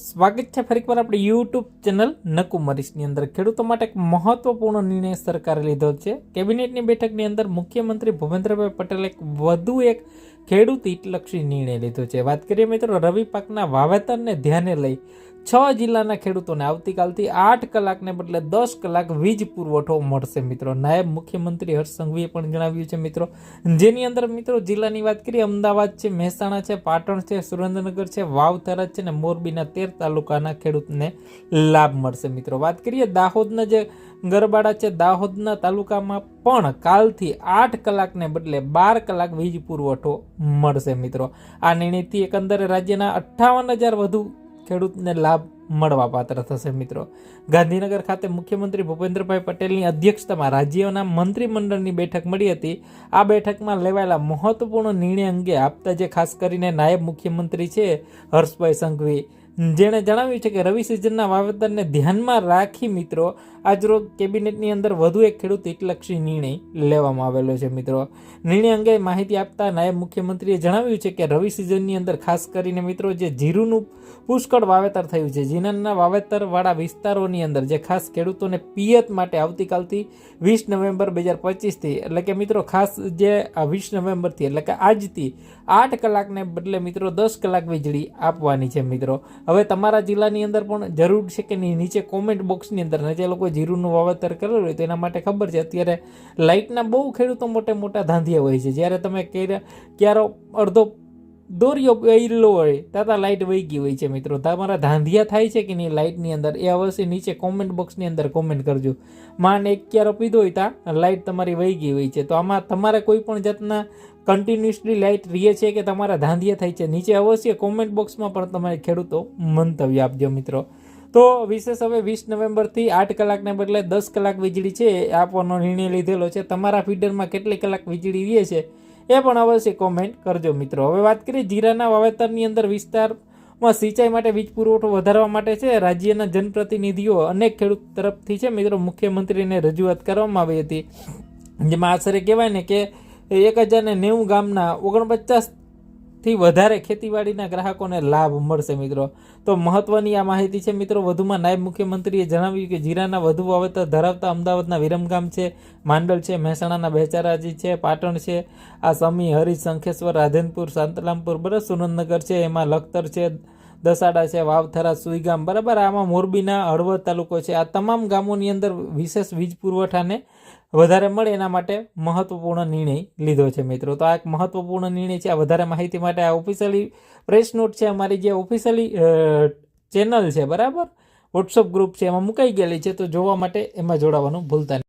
સ્વાગત છે ફરી એકવાર આપણી યુટ્યુબ ચેનલ નકુમરીશની અંદર. ખેડૂતો માટે એક મહત્વપૂર્ણ નિર્ણય સરકારે લીધો છે. કેબિનેટની બેઠકની અંદર મુખ્યમંત્રી ભૂપેન્દ્રભાઈ પટેલે એક વધુ એક ખેડૂત હિતલક્ષી નિર્ણય લીધો છે. વાત કરીએ મિત્રો રવિ પાકના વાવેતરને ધ્યાને લઈ. છ જિલ્લાના ખેડૂતોને આવતીકાલથી આઠ કલાકને બદલે દસ કલાક વીજ પુરવઠો મળશે, મિત્રો. નાયબ મુખ્યમંત્રી હર્ષ સંઘવીએ પણ જણાવ્યું છે, મિત્રો. જેની અંદર, મિત્રો, જિલ્લાની વાત કરીએ, અમદાવાદ છે, મહેસાણા છે, પાટણ છે, સુરેન્દ્રનગર છે વાવ થરાદ છે ને મોરબીના તેર તાલુકાના ખેડૂતને લાભ મળશે, મિત્રો. વાત કરીએ દાહોદના જે ગરબાડા છે, દાહોદના તાલુકામાં પણ કાલથી આઠ કલાકને બદલે બાર કલાક વીજ પુરવઠો મળશે, મિત્રો. આ નિર્ણયથી એકંદરે રાજ્યના અઠ્ઠાવન હજાર વધુ ખેડૂતને લાભ મળવા પાત્ર થશે મિત્રો. ગાંધીનગર ખાતે મુખ્યમંત્રી ભૂપેન્દ્રભાઈ પટેલની અધ્યક્ષતામાં રાજ્યોના મંત્રીમંડળની બેઠક મળી હતી. આ બેઠકમાં લેવાયેલા મહત્વપૂર્ણ નિર્ણય અંગે આપતા જે ખાસ કરીને નાયબ મુખ્યમંત્રી છે હર્ષભાઈ સંઘવી જેણે જણાવ્યું છે કે રવિ સિઝનના વાવેતરને ધ્યાનમાં રાખી મિત્રો આજરોજ કેબિનેટની અંદર વધુ એક ખેડૂત હિતલક્ષી નિર્ણય લેવામાં આવેલો છે મિત્રો. નિર્ણય અંગે માહિતી આપતા નાયબ મુખ્યમંત્રીએ જણાવ્યું છે કે રવિ સિઝનની અંદર ખાસ કરીને મિત્રો, જે જીરુનું પુષ્કળ વાવેતર થયું છે જીનાના વાવેતરવાળા વિસ્તારોની અંદર, જે ખાસ ખેડૂતોને પિયત માટે આવતીકાલથી વીસ નવેમ્બર બે હજાર પચીસથી, એટલે કે મિત્રો ખાસ જે વીસ નવેમ્બરથી, એટલે કે આજથી આઠ કલાકને બદલે મિત્રો દસ કલાક વીજળી આપવાની છે મિત્રો. હવે તમારા જિલ્લાની અંદર પણ જરૂર છે કે નહીં? નીચે કોમેન્ટ બોક્સની અંદર જે લોકો જીરુનું વાવેતર કરેલું હોય તો એના માટે ખબર છે. અત્યારે લાઇટના બહુ ખેડૂતો મોટે મોટા ધાંધિયા હોય છે. જ્યારે તમે ક્યારે અડધો દોર્યો પહેરેલો હોય, તાતા લાઇટ વહી ગઈ હોય છે મિત્રો. તમારા ધાંધિયા થાય છે કે નહીં લાઇટની અંદર? એ અવશ્ય નીચે કોમેન્ટ બોક્સની અંદર કોમેન્ટ કરજો. માન એક ક્યારો પીધો હોય ત્યાં લાઇટ તમારી વહી ગઈ હોય છે. તો આમાં તમારે કોઈ પણ જાતના કન્ટિન્યુઅસલી લાઇટ રહે છે કે તમારા ધાંધિયા થાય છે. નીચે અવશ્ય કોમેન્ટ બોક્સમાં પણ તમારે ખેડૂતો મંતવ્ય આપજો મિત્રો. તો વિશેષ હવે વીસ નવેમ્બરથી આઠ કલાકને બદલે દસ કલાક વીજળી છે. એ આપવાનો નિર્ણય લીધેલો છે. તમારા ફીડરમાં કેટલી કલાક વીજળી રહે છે એ પણ અવશ્ય કોમેન્ટ કરજો મિત્રો. હવે વાત કરીએ જીરાના વાવેતરની અંદર વિસ્તારમાં સિંચાઈ માટે વીજ પુરવઠો વધારવા માટે છે. રાજ્યના જનપ્રતિનિધિઓ અનેક ખેડૂત તરફથી છે. મિત્રો, મુખ્યમંત્રીને રજૂઆત કરવામાં આવી હતી. જેમાં આશરે કહેવાય ને કે એક હજાર ને નેવું ગામના ઓગણપચાસથી વધારે ખેતીવાડીના ગ્રાહકોને લાભ મળશે મિત્રો. તો મહત્વની આ માહિતી છે મિત્રો. વધુમાં નાયબ મુખ્યમંત્રીએ જણાવ્યું કે જીરાના વધુ વાવેતર ધરાવતા અમદાવાદના વિરમગામ છે, માંડલ છે, મહેસાણાના બેચારાજી છે, પાટણ છે આ સમી હરીશ શંખેશ્વર રાધનપુર, સાંતલામપુર, બરાબર સુરેન્દ્રનગર છે, એમાં લખતર છે દસાડા છે, વાવથરા, સુઈગામ, બરાબર? આમાં મોરબીના હળવદ તાલુકો છે. આ તમામ ગામોની અંદર વિશેષ વીજ પુરવઠાને વધારે મળે એના માટે મહત્વપૂર્ણ નિર્ણય લીધો છે મિત્રો. તો આ એક મહત્વપૂર્ણ નિર્ણય છે. આ વધારે માહિતી માટે આ ઓફિશિયલી પ્રેસ નોટ છે, અમારી જે ઓફિશિયલી ચેનલ છે, બરાબર? વોટ્સઅપ ગ્રુપ છે, એમાં મુકાઈ ગયેલી છે. તો જોવા માટે એમાં જોડાવાનું ભૂલતા નહીં